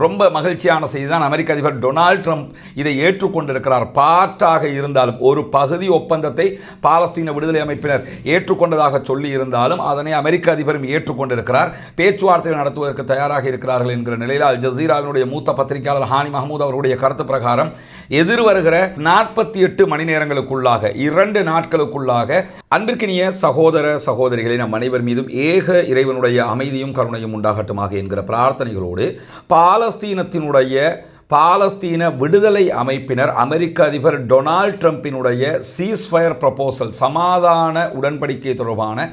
ரொம்ப மகிழ்ச்சியான செய்தி தான் அமெரிக்க அதிபர் டொனால்ட் ட்ரம்ப் இதை ஏற்றுக்கொண்டிருக்கிறார். பாற்றாக இருந்தாலும் ஒரு பகுதி ஒப்பந்தத்தை பாலஸ்தீன விடுதலை அமைப்பினர் ஏற்றுக்கொண்டதாக சொல்லி இருந்தாலும் அதனை அமெரிக்க அதிபரும் ஏற்றுக்கொண்டிருக்கிறார். பேச்சுவார்த்தைகள் நடத்துவதற்கு தயாராக இருக்கிறார்கள் என்கிற நிலையில் அல் ஜசீராவினுடைய மூத்த பத்திரிகையாளர் ஹானி மஹமூத் அவருடைய கருத்து பிரகாரம் எதிர்வருகிற நாற்பத்தி எட்டு மணி நேரங்களுக்குள்ளாக இரண்டு நாட்களுக்குள்ளாக அன்பிற்கினிய சகோதர சகோதரிகளை நம் அனைவர் மீதும் ஏக இறைவனுடைய அமைதியும் கருணையும் உண்டாகட்டுமாக என்கிற பிரார்த்தனைகளோடு பாலஸ்தீனத்தினுடைய பாலஸ்தீன விடுதலை அமைப்பினர் அமெரிக்க அதிபர் டொனால்ட் ட்ரம்பினுடைய சீஸ்ஃபயர் ப்ரப்போசல் சமாதான உடன்படிக்கை தொடர்பான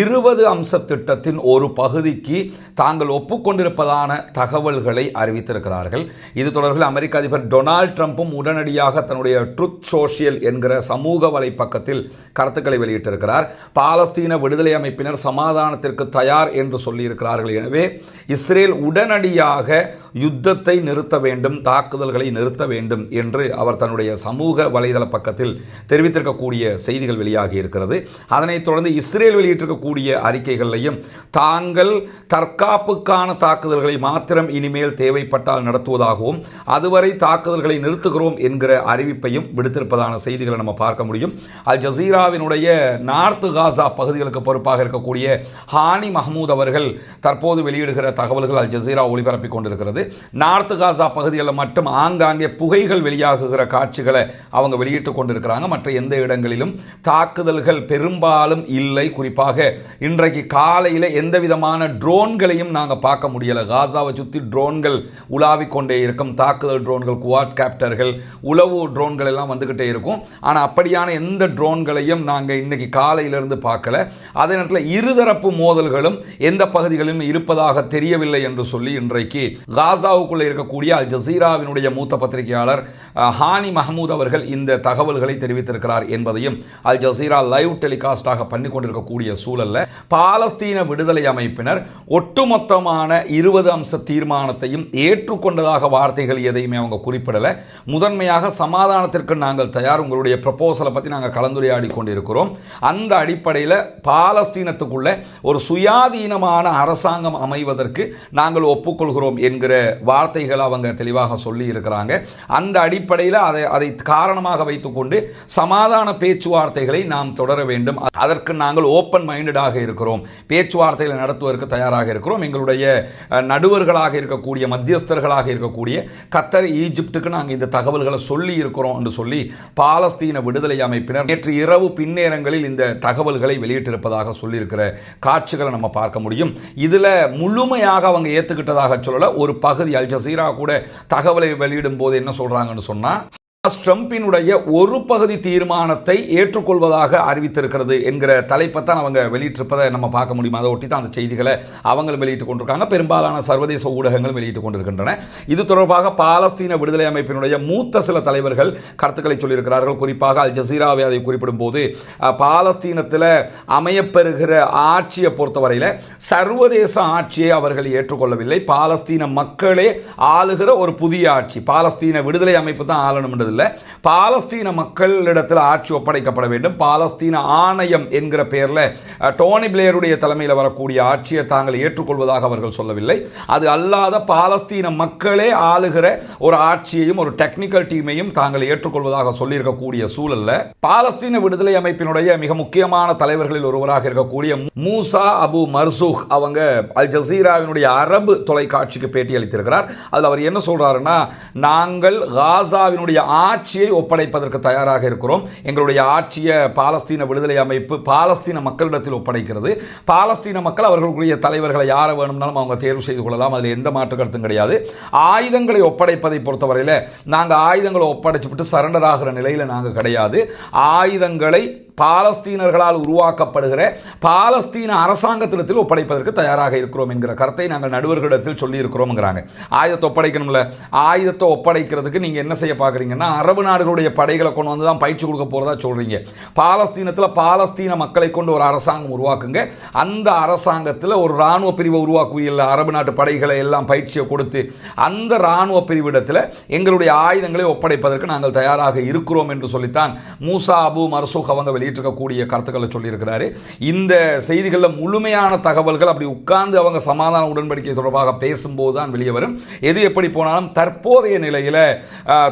இருபது அம்ச திட்டத்தின் ஒரு பகுதிக்கு தாங்கள் ஒப்புக்கொண்டிருப்பதான தகவல்களை அறிவித்திருக்கிறார்கள். இது தொடர்பில் அமெரிக்க அதிபர் டொனால்ட் ட்ரம்ப்பும் உடனடியாக தன்னுடைய ட்ருத் சோஷியல் என்கிற சமூக வலைப்பக்கத்தில் கருத்துக்களை வெளியிட்டிருக்கிறார். பாலஸ்தீன விடுதலை அமைப்பினர் சமாதானத்திற்கு தயார் என்று சொல்லியிருக்கிறார்கள். எனவே இஸ்ரேல் உடனடியாக யுத்தத்தை நிறுத்த வேண்டும் தாக்குதல்களை நிறுத்த வேண்டும் என்று அவர் தன்னுடைய சமூக வலைதள பக்கத்தில் தெரிவித்திருக்கக்கூடிய செய்திகள் வெளியாகி இருக்கிறது. அதனைத் தொடர்ந்து இஸ்ரேல் வெளியிட்டிருக்கக்கூடிய அறிக்கைகளையும் தாங்கள் தற்காப்புக்கான தாக்குதல்களை மாத்திரம் இனிமேல் தேவைப்பட்டால் நடத்துவதாகவும் அதுவரை தாக்குதல்களை நிறுத்துகிறோம் என்கிற அறிவிப்பையும் விடுத்திருப்பதான செய்திகளை நம்ம பார்க்க முடியும். அல் ஜசீராவினுடைய நார்த்து காசா பகுதிகளுக்கு பொறுப்பாக இருக்கக்கூடிய ஹானி மஹமூத் அவர்கள் தற்போது வெளியிடுகிற தகவல்கள் அல் ஜசீரா ஒளிபரப்பிக் கொண்டிருக்கிறது. நார்த்து காசா பகுதிகளில் மட்டும் ஆங்காங்கே புகைகள் வெளியாகுகிற காட்சிகளை அவங்க வெளியிட்டுக் கொண்டிருக்கிறாங்க. மற்ற எந்த இடங்களிலும் தாக்குதல்கள் பெரும்பாலும் இல்லை. குறிப்பாக இன்றைக்கு காலையில் எந்த விதமான ட்ரோன்களையும் நாங்கள் பார்க்க முடியலை. காசாவை சுற்றி ட்ரோன்கள் உலாவிக் கொண்டே இருக்கும். தாக்குதல் ட்ரோன்கள் குவாட் கேப்டர்கள் உளவு ட்ரோன்கள் எல்லாம் வந்துக்கிட்டே இருக்கும். ஆனால் அப்படியான எந்த ட்ரோன்களையும் நாங்கள் இன்னைக்கு காலையிலிருந்து பார்க்கல. அதே நேரத்தில் இருதரப்பு மோதல்களும் எந்த பகுதிகளிலும் இருப்பதாக தெரியவில்லை என்று சொல்லி இன்றைக்கு காசா காசாவுக்குள்ளே இருக்கக்கூடிய அல் ஜசீராவினுடைய மூத்த பத்திரிகையாளர் ஹானி மஹமூத் அவர்கள் இந்த தகவல்களை தெரிவித்திருக்கிறார் என்பதையும் அல் ஜசீரா லைவ் டெலிகாஸ்டாக பண்ணி கொண்டிருக்கக்கூடிய சூழல்ல பாலஸ்தீன விடுதலை அமைப்பினர் ஒட்டுமொத்தமான இருபது அம்ச தீர்மானத்தையும் ஏற்றுக்கொண்டதாக வார்த்தைகள் எதையுமே அவங்க குறிப்பிடலை. முதன்மையாக சமாதானத்திற்கு நாங்கள் தயார். உங்களுடைய ப்ரப்போசலை பற்றி நாங்கள் கலந்துரையாடி கொண்டிருக்கிறோம். அந்த அடிப்படையில் பாலஸ்தீனத்துக்குள்ள ஒரு சுயாதீனமான அரசாங்கம் அமைவதற்கு நாங்கள் ஒப்புக்கொள்கிறோம் என்கிற வார்த்தைகள் அவங்க தெளிவாக சொல்லி இருக்கிறாங்க. அந்த அடிப்படையில் அதை அதை காரணமாக வைத்துக்கொண்டு சமாதான பேச்சுவார்த்தைகளை நாம் தொடர வேண்டும். அதற்கு நாங்கள் ஓப்பன் மைண்டடாக இருக்கிறோம். பேச்சுவார்த்தைகளை நடத்துவதற்கு தயாராக இருக்கிறோம். எங்களுடைய நடுவர்களாக இருக்கக்கூடிய மத்தியஸ்தர்களாக இருக்கக்கூடிய கத்தர் ஈஜிப்டுக்கு நாங்கள் இந்த தகவல்களை சொல்லி இருக்கிறோம் என்று சொல்லி பாலஸ்தீன விடுதலை அமைப்பினர் நேற்று இரவு பின்னேரங்களில் இந்த தகவல்களை வெளியிட்டிருப்பதாக சொல்லியிருக்கிற காட்சிகளை நம்ம பார்க்க முடியும். இதில் முழுமையாக அவங்க ஏற்றுக்கிட்டதாக சொல்லல. ஒரு பகுதி அல் ஜசீரா கூட தகவலை வெளியிடும் போது என்ன சொல்றாங்கன்னு சொன்னா ட்ரம்பினுடைய ஒரு பகுதி தீர்மானத்தை ஏற்றுக்கொள்வதாக அறிவித்திருக்கிறது என்கிற தலைப்பை தான் அவங்க வெளியிட்டிருப்பதை நம்ம பார்க்க முடியும்? அதை ஒட்டி தான் அந்த செய்திகளை அவங்களும் வெளியிட்டு கொண்டிருக்காங்க. பெரும்பாலான சர்வதேச ஊடகங்கள் வெளியிட்டு கொண்டிருக்கின்றன. இது தொடர்பாக பாலஸ்தீன விடுதலை அமைப்பினுடைய மூத்த சில தலைவர்கள் கருத்துக்களை சொல்லியிருக்கிறார்கள். குறிப்பாக அல் ஜசீராவை அதை குறிப்பிடும் போது பாலஸ்தீனத்தில் அமையப்பெறுகிற ஆட்சியை பொறுத்தவரையில் சர்வதேச ஆட்சியை அவர்கள் ஏற்றுக்கொள்ளவில்லை. பாலஸ்தீன மக்களே ஆளுகிற ஒரு புதிய ஆட்சி. பாலஸ்தீன விடுதலை அமைப்பு தான் இல்லை பாலஸ்தீன மக்களிடத்தில் ஆட்சி ஒப்படைக்கப்பட வேண்டும். பாலஸ்தீன ஆணையம் என்கிற பெயரில் டோனி பிளேயருடைய தலைமையில் வரக்கூடிய ஆட்சியை தாங்கள் ஏற்றுக்கொள்வதாக அவர்கள் சொல்லவில்லை. அது அல்லாத பாலஸ்தீன மக்களே ஆளுகிற ஒரு ஆட்சியையும் ஒரு டெக்னிக்கல் டீமையும் தாங்கள் ஏற்றுக்கொள்வதாக சொல்லியிருக்கக்கூடிய சூழல்ல பாலஸ்தீன விடுதலை அமைப்பினுடைய மிக முக்கியமான தலைவர்களில் ஒருவராக இருக்கக்கூடிய மூசா அபு மர்சூக் அவங்க அல் ஜசீராவினுடைய அரபு தொலைக்காட்சிக்கு பேட்டி அளித்திருக்கிறார் அதில் அவர் என்ன சொல்றாருன்னா நாங்கள் காசாவினுடைய ஆட்சியை ஒப்படைப்பதற்கு தயாராக இருக்கிறோம். எங்களுடைய ஆட்சியை பாலஸ்தீன விடுதலை அமைப்பு பாலஸ்தீன மக்களிடத்தில் ஒப்படைக்கிறது. பாலஸ்தீன மக்கள் அவர்களுடைய தலைவர்களை யாரை வேணும்னாலும் அவங்க தேர்வு செய்து கொள்ளலாம். அதில் எந்த மாற்று கருத்தும் கிடையாது. ஆயுதங்களை ஒப்படைப்பதை பொறுத்தவரையில் நாங்கள் ஆயுதங்களை ஒப்படைச்சுவிட்டு சரண்டர் ஆகிற நிலையில் நாங்கள் கிடையாது. ஆயுதங்களை பாலஸ்தீனர்களால் உருவாக்கப்படுகிற பாலஸ்தீன அரசாங்கத்திடத்தில் ஒப்படைப்பதற்கு தயாராக இருக்கிறோம் என்கிற கருத்தை நாங்கள் நடுவர்களிடத்தில் சொல்லியிருக்கிறோம்ங்கிறாங்க. ஆயுதத்தை ஒப்படைக்கணும்ல? ஆயுதத்தை ஒப்படைக்கிறதுக்கு நீங்கள் என்ன செய்ய பார்க்குறீங்கன்னா அரபு நாடுகளுடைய படைகளை கொண்டு வந்து தான் பயிற்சி கொடுக்க போகிறதா சொல்கிறீங்க பாலஸ்தீனத்தில் பாலஸ்தீன மக்களை கொண்டு ஒரு அரசாங்கம் உருவாக்குங்க. அந்த அரசாங்கத்தில் ஒரு இராணுவ பிரிவை உருவாக்குவீர்கள் அரபு நாட்டு படைகளை எல்லாம் பயிற்சியை கொடுத்து அந்த இராணுவ பிரிவிடத்தில் எங்களுடைய ஆயுதங்களை ஒப்படைப்பதற்கு நாங்கள் தயாராக இருக்கிறோம் என்று சொல்லித்தான் மூசா அபு மர்சூக் அவங்க வெளியிட்டிருக்கக்கூடிய கருத்துக்களை சொல்லியிருக்கிறாரு. இந்த செய்திகளில் முழுமையான தகவல்கள் அப்படி உட்கார்ந்து அவங்க சமாதான உடன்படிக்கை தொடர்பாக பேசும்போது தான் வெளியே வரும். எது எப்படி போனாலும் தற்போதைய நிலையில்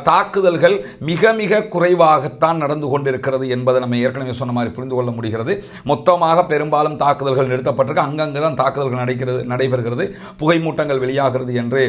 தாக்குதல்கள் மிக மிக குறைவாகத்தான் நடந்து கொண்டிருக்கிறது என்பதை நம்ம ஏற்கனவே சொன்ன மாதிரி புரிந்து கொள்ள முடிகிறது. மொத்தமாக பெரும்பாலும் தாக்குதல்கள் நிறுத்தப்பட்டிருக்கு. அங்கங்கே தான் தாக்குதல்கள் நடக்கிறது நடைபெறுகிறது. புகைமூட்டங்கள் வெளியாகிறது என்று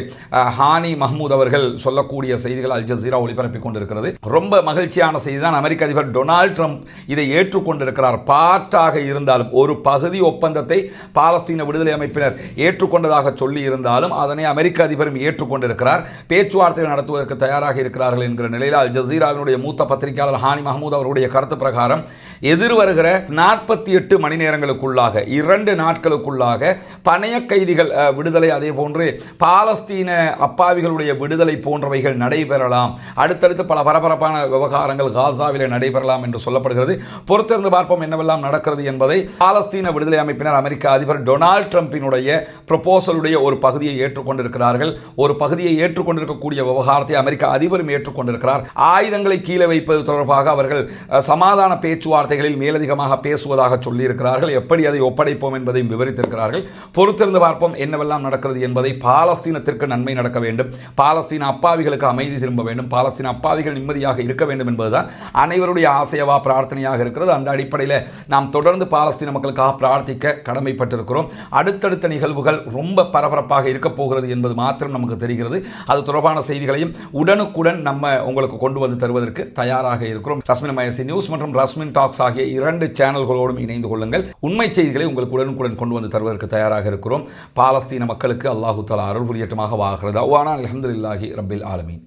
ஹானி மஹமூத் அவர்கள் சொல்லக்கூடிய செய்திகள் அல் ஜசீரா ஒளிபரப்பிக் கொண்டிருக்கிறது. ரொம்ப மகிழ்ச்சியான செய்தி தான் அமெரிக்க அதிபர் டொனால்ட் ட்ரம்ப் இதை ஏற்றுக்கொண்டிருக்கிறார். பாற்றாக இருந்தாலும் ஒரு பகுதி ஒப்பந்தத்தை பாலஸ்தீன விடுதலை அமைப்பினர் ஏற்றுக்கொண்டதாக சொல்லி இருந்தாலும் அதனை அமெரிக்க அதிபரும் ஏற்றுக்கொண்டிருக்கிறார். பேச்சுவார்த்தைகள் நடத்துவதற்கு தயாராக இருக்கிறார்கள் என்கிற நிலையில் அல் ஜசீராவினுடைய மூத்த பத்திரிகையாளர் ஹானி மஹமூத் அவருடைய கருத்து பிரகாரம் எதிர் வருகிற நாற்பத்தி எட்டு மணி நேரங்களுக்குள்ளாக இரண்டு நாட்களுக்குள்ளாக பணைய கைதிகள் விடுதலை அதே போன்று பாலஸ்தீன அப்பாவிகளுடைய விடுதலை போன்றவைகள் நடைபெறலாம். அடுத்தடுத்து பல பரபரப்பான விவகாரங்கள் காசாவில் நடைபெறலாம் என்று சொல்லப்படுகிறது. பொறுத்திருந்து பார்ப்போம் என்னவெல்லாம் நடக்கிறது என்பதை பாலஸ்தீன விடுதலை அமைப்பினர் அமெரிக்க அதிபர் டொனால்ட் ட்ரம்பினுடைய ப்ரொபோசலுடைய ஒரு பகுதியை ஏற்றுக்கொண்டிருக்கிறார்கள். ஒரு பகுதியை ஏற்றுக்கொண்டிருக்கக்கூடிய விவகாரத்தை அமெரிக்க அதிபரும் ஏற்றுக்கொண்டிருக்கிறார். ஆயுதங்களை கீழே வைப்பது தொடர்பாக அவர்கள் சமாதான பேச்சுவார்த்தைகளில் மேலதிகமாக பேசுவதாக சொல்லியிருக்கிறார்கள். எப்படி அதை ஒப்படைப்போம் என்பதையும் விவரித்திருக்கிறார்கள். பொறுத்திருந்து பார்ப்போம் என்னவெல்லாம் நடக்கிறது என்பதை பாலஸ்தீனத்திற்கு நன்மை நடக்க வேண்டும். பாலஸ்தீன அப்பாவிகளுக்கு அமைதி திரும்ப வேண்டும். பாலஸ்தீன அப்பாவிகள் நிம்மதியாக இருக்க வேண்டும் என்பதுதான் அனைவருடைய ஆசையவா பிரார்த்தனையாக இருக்கிறது. அந்த அடிப்படையில் நாம் தொடர்ந்து பாலஸ்தீன மக்களுக்காக பிரார்த்திக்க கடமைப்பட்டிருக்கிறோம். அடுத்தடுத்த நிகழ்வுகள் ரொம்ப பரபரப்பாக இருக்கப் போகிறது என்பது மாத்திரம் நமக்கு தெரிகிறது. அது தொடர்பான செய்திகளையும் உடனுக்குடன் நம்ம உங்களுக்கு கொண்டு வந்து தருவதற்கு தயாராக இருக்கிறோம். ரஸ்மின் மயசி நியூஸ் மற்றும் ரஸ்மின் டாக்ஸ் ஆகிய இரண்டு சேனல்களோடும் இணைந்து கொள்ளுங்கள். உண்மை செய்திகளை உங்களுக்கு உடனுக்குடன் கொண்டு வந்து தருவதற்கு தயாராக இருக்கிறோம். பாலஸ்தீன மக்களுக்கு அல்லாஹு தலா அருள் புரியட்டமாக வாகிறது அவ்வானா அலமதுல்லாஹி ரபில் ஆலமீன்.